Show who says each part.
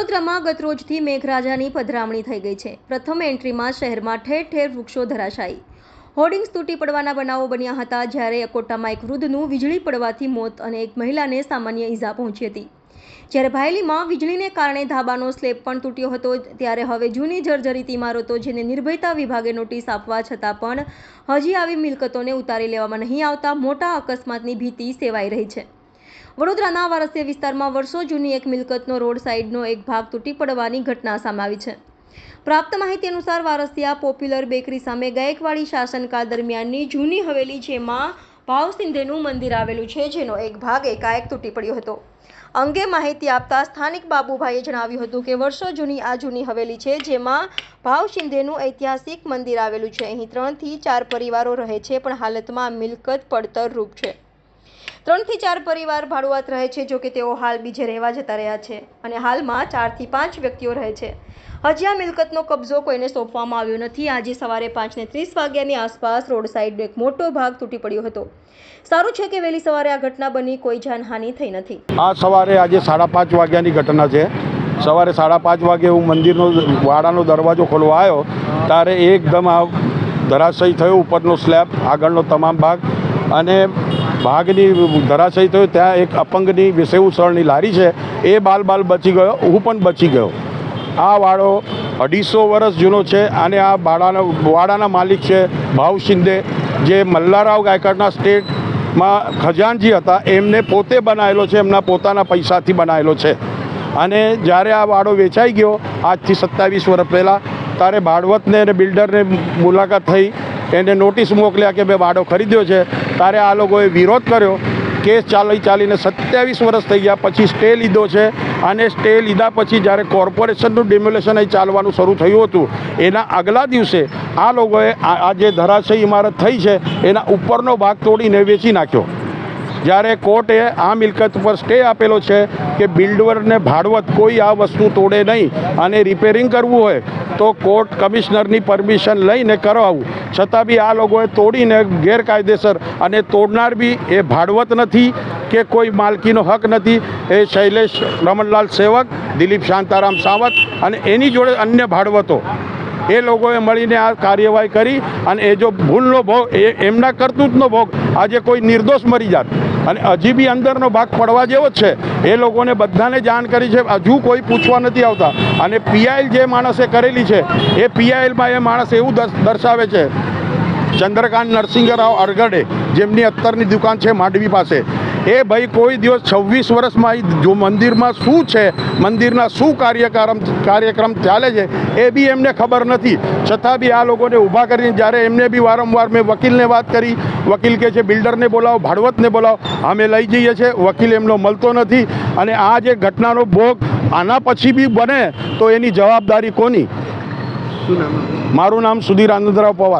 Speaker 1: વડોદરામાં ગતરોજથી મેઘરાજાની પધરામણી થઈ ગઈ છે. પ્રથમ એન્ટ્રીમાં શહેરમાં ઠેર ઠેર વૃક્ષો ધરાશાયી. હોર્ડિંગ્સ તૂટી પડવાના બનાવો બન્યા હતા જ્યારે અકોટામાં એક વૃદ્ધનું વીજળી પડવાથી મોત અને એક મહિલાને સામાન્ય ઈજા પહોંચી હતી. જ્યારે ભાયલીમાં વીજળીને કારણે ધાબાનો સ્લેબ પણ તૂટ્યો હતો, ત્યારે હવે જૂની જર્જરિત ઇમારતો જેને નિર્ભયતા વિભાગે નોટિસ આપવા છતાં પણ હજી આવી મિલકતોને ઉતારી લેવામાં નહીં આવતા મોટા અકસ્માતની ભીતિ સેવાઈ રહી છે. વડોદરાના વારસિયા વિસ્તારમાં વર્ષો જૂની એક મિલકતનો રોડ સાઇડનો એક ભાગ તૂટી પડવાની ઘટના સામે આવી છે. પ્રાપ્ત માહિતી અનુસાર વારસિયા પોપ્યુલર બેકરી સામે ગાયકવાડી શાસનકાળ દરમિયાનની જૂની હવેલી જેમાં ભાવસિંધેનું મંદિર આવેલું છે, જેનો એક ભાગ એકાએક તૂટી પડ્યો હતો. અંગે માહિતી આપતા સ્થાનિક બાબુભાઈએ જણાવ્યું હતું કે વર્ષો જૂની આ જૂની હવેલી છે, જેમાં ભાવસિંધેનું ઐતિહાસિક મંદિર આવેલું છે. અહીં ત્રણથી ચાર પરિવારો રહે છે, પણ હાલતમાં મિલકત પડતર રૂપ છે. ત્રણથી ચાર પરિવાર ભાડુઆત રહે છે, જો કે તેઓ હાલ બીજે રહેવા જતા રહ્યા છે અને હાલમાં ચારથી પાંચ વ્યક્તિઓ રહે છે. હજી આ મિલકતનો કબજો કોઈને સોંપવામાં આવ્યો નથી. આજે સવારે પાંચને ત્રીસ વાગ્યાની આસપાસ રોડ સાઈડનો એક મોટો ભાગ તૂટી પડ્યો હતો. સારું છે કે વહેલી સવારે આ ઘટના બની, કોઈ જાનહાનિ થઈ નથી.
Speaker 2: આ સવારે આજે સાડા પાંચ વાગ્યાની ઘટના છે. સવારે સાડા પાંચ વાગે હું મંદિરનો વાડાનો દરવાજો ખોલવા આવ્યો, ત્યારે એકદમ આ ધરાશયી થયો ઉપરનો સ્લેબ, આગળનો તમામ ભાગ અને ભાગની ધરાશય થયો, ત્યાં એક અપંગની વિષેવસળની લારી છે, એ બાલ બાલ બચી ગયો, હું પણ બચી ગયો. આ વાડો અઢીસો વર્ષ જૂનો છે, અને આ વાડાના વાડાના માલિક છે, ભાવ શિંદે, જે મલ્લારાવ ગાયકવાડના સ્ટેટમાં ખજાનજી હતા, એમને પોતે બનાવેલો છે, એમના પોતાના પૈસાથી બનાવેલો છે. અને જ્યારે આ વાડો વેચાઈ ગયો, આજથી સત્તાવીસ વર્ષ પહેલાં, ત્યારે ભાડવતને અને બિલ્ડરને મુલાકાત થઈ એને નોટિસ મોકલ્યા કે મેં વાડો ખરીદ્યો છે. ત્યારે આ લોકોએ વિરોધ કર્યો. કેસ ચાલી ચાલીને સત્યાવીસ વર્ષ થઈ ગયા. પછી સ્ટે લીધો છે. અને સ્ટે લીધા પછી જ્યારે કોર્પોરેશનનું ડિમ્યુલેશન અહીં ચાલવાનું શરૂ થયું હતું, એના આગલા દિવસે આ લોકોએ આ જે ધરાશય ઇમારત થઈ છે, એના ઉપરનો ભાગ તોડીને વેચી નાખ્યો. જ્યારે કોર્ટે આ મિલકત ઉપર સ્ટે આપેલો છે કે બિલ્ડરને ભાડવત કોઈ આ વસ્તુ તોડે નહીં અને રિપેરિંગ કરવું હોય, તો કોર્ટ કમિશનરની પરમિશન લઈને કરાવવું છતાં બી આ લોકોએ તોડીને ગેરકાયદેસર અને તોડનાર બી એ ભાડવત નથી કે કોઈ માલકીનો હક નથી. એ શૈલેષ રમણલાલ સેવક, દિલીપ શાંતારામ સાવત અને એની જોડે અન્ય ભાડવતો. એ લોકોએ મળીને આ કાર્યવાહી કરી અને એ જો ભૂલનો ભોગ, એ એમના કરતૂતનો ભોગ, આજે કોઈ નિર્દોષ મરી જાત. અને હજી બી અંદરનો ભાગ પડવા જેવો જ છે. એ લોકોને બધાને જાણ કરી છે. હજુ કોઈ પૂછવા નથી આવતા. અને પીઆઈએલ જે માણસે કરેલી છે, એ પીઆઈએલમાં એ માણસ એવું દર્શ- દર્શાવે છે ચંદ્રકાંત નરસિંહરાવ અરગડે જેમની અત્તરની દુકાન છે માંડવી પાસે. એ ભાઈ કોઈ દિવસ છવ્વીસ વર્ષમાં જો મંદિરમાં શું છે મંદિરના શું કાર્યક્રમ કાર્યક્રમ ચાલે છે એ બી એમને ખબર નથી. છતાં બી આ લોકોને ઊભા કરીને જ્યારે એમને બી વારંવાર મેં વકીલને વાત કરી વકીલ કહે છે બિલ્ડરને બોલાવો ભાડવતને બોલાવો અમે લઈ જઈએ છીએ વકીલ એમનો મળતો નથી. અને આ જે ઘટનાનો ભોગ આના પછી બી બને તો એની જવાબદારી કોની? મારું નામ સુધીર આનંદરાવ પવાર.